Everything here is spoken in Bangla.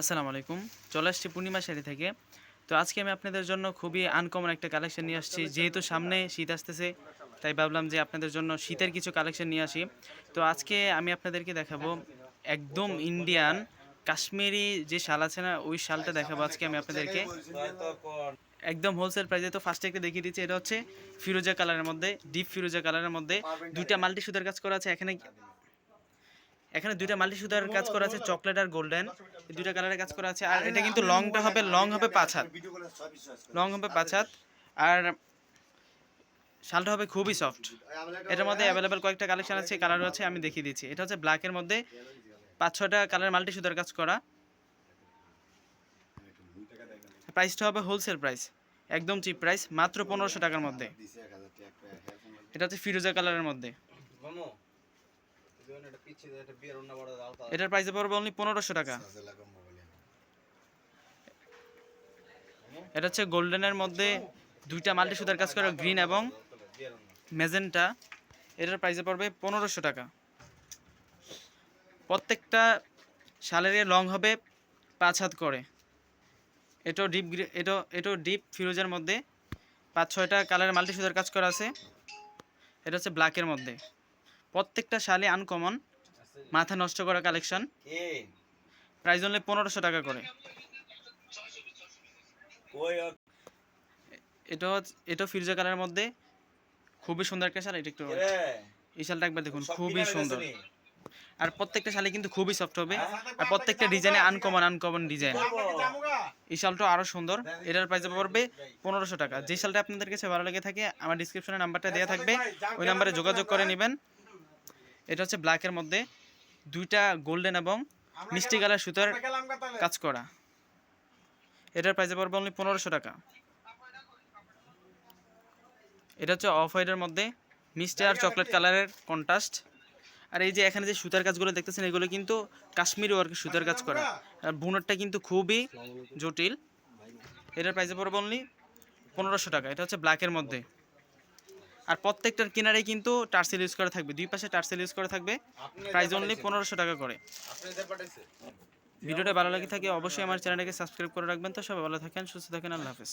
আসসালামু আলাইকুম। চলে আসছি পূর্ণিমা শাড়ি থেকে। তো আজকে আমি আপনাদের জন্য খুবই আনকমন একটা কালেকশন নিয়ে আসছি। যেহেতু সামনে শীত আসতেছে, তাই ভাবলাম যে আপনাদের জন্য শীতের কিছু কালেকশন নিয়ে আসি। তো আজকে আমি আপনাদেরকে দেখাবো একদম ইন্ডিয়ান কাশ্মীরি যে শাল আছে না, ওই শালটা দেখাবো আজকে আমি আপনাদেরকে। একদম হোলসেল প্রাইসে তো ফার্স্টে একটা দেখিয়ে দিচ্ছি, এটা হচ্ছে ফিরোজা কালারের মধ্যে ডিপ ফিরোজা কালারের মধ্যে। দুইটা মাল্টি সুতার কাজ করা আছে, এখানে এখানে দুইটা মাল্টি সুতার কাজ করা আছে, চকলেট আর গোল্ডেন। এই দুইটা কালারের কাজ করা আছে। আর এটা কিন্তু লংটা হবে লং হবে পাঁচ হাত। লং হবে পাঁচ হাত। আর শালটা হবে খুবই সফট এটার মধ্যে অ্যাভেলেবেল কয়েকটা কালেকশন আছে কালার আছে, আমি দেখিয়ে দিচ্ছি। এটা হচ্ছে ব্ল্যাকের মধ্যে পাঁচ ছটা কালার মাল্টি সুতার কাজ করা। প্রাইসটা হবে হোলসেল প্রাইস একদম চিপ প্রাইস মাত্র পনেরোশো টাকার মধ্যে। এটা হচ্ছে ফিরোজা কালারের মধ্যে। এটার প্রাইসে পড়বে অনলি পনেরোশো টাকা। এটা হচ্ছে গোল্ডেনের মধ্যে দুইটা মাল্টি সুতার কাজ করা গ্রিন এবং মেজেন্টা এটার প্রাইসে পড়বে পনেরোশো টাকা। প্রত্যেকটা শালের লং হবে পাঁচ হাত করে। এটাও ডিপ এটা এটাও ডিপ ফিরোজের মধ্যে পাঁচ ছয়টা কালারের মাল্টি সুতার কাজ করা আছে। এটা হচ্ছে ব্ল্যাকের মধ্যে। প্রত্যেকটা শালে আনকমন মাথা নষ্ট করা কালেকশন প্রাইস অনলি পনেরোশো টাকা করে। এটা এটাও ফিরোজা কালারের মধ্যে। খুবই সুন্দর একটা শাল এটা একটু এই শালটা একবার দেখুন খুবই সুন্দর। আর প্রত্যেকটা শালে কিন্তু খুবই সফট হবে। আর প্রত্যেকটা ডিজাইনে আনকমন আনকমন ডিজাইন এই শালটা আরও সুন্দর। এটার প্রাইস পড়বে পনেরোশো টাকা। যে শালটা আপনাদের কাছে ভালো লেগে থাকে আমার ডিসক্রিপশনে নাম্বারটা দেওয়া থাকবে। ওই নাম্বারে যোগাযোগ করে নেবেন। এটা হচ্ছে ব্ল্যাকের মধ্যে দুইটা গোল্ডেন এবং মিষ্টি কালার সুতার কাজ করা। এটার প্রাইসে পড়বে অনলি পনেরোশো টাকা। এটা হচ্ছে অফ হোয়াইটের মধ্যে মিষ্টি আর চকলেট কালারের কন্ট্রাস্ট আর এই যে এখানে যে সুতার কাজগুলো দেখতেছেন এগুলো কিন্তু কাশ্মীরি ওয়ার্কের সুতার কাজ করা। আর বুনটটা কিন্তু খুবই জটিল। এটার প্রাইসে পড়বে অনলি পনেরোশো টাকা। এটা হচ্ছে ব্ল্যাকের মধ্যে। আর প্রত্যেকটার কিনারে কিন্তু টার্সেল ইউজ করা থাকবে। দুই পাশে টার্সেল ইউজ করা থাকবে। প্রাইস অনলি পনেরোশো টাকা করে। ভিডিওটা ভালো লাগে থাকে অবশ্যই আমার চ্যানেলটাকে সাবস্ক্রাইব করে রাখবেন তো। সবাই ভালো থাকেন সুস্থ থাকেন আল্লাহ হাফেজ।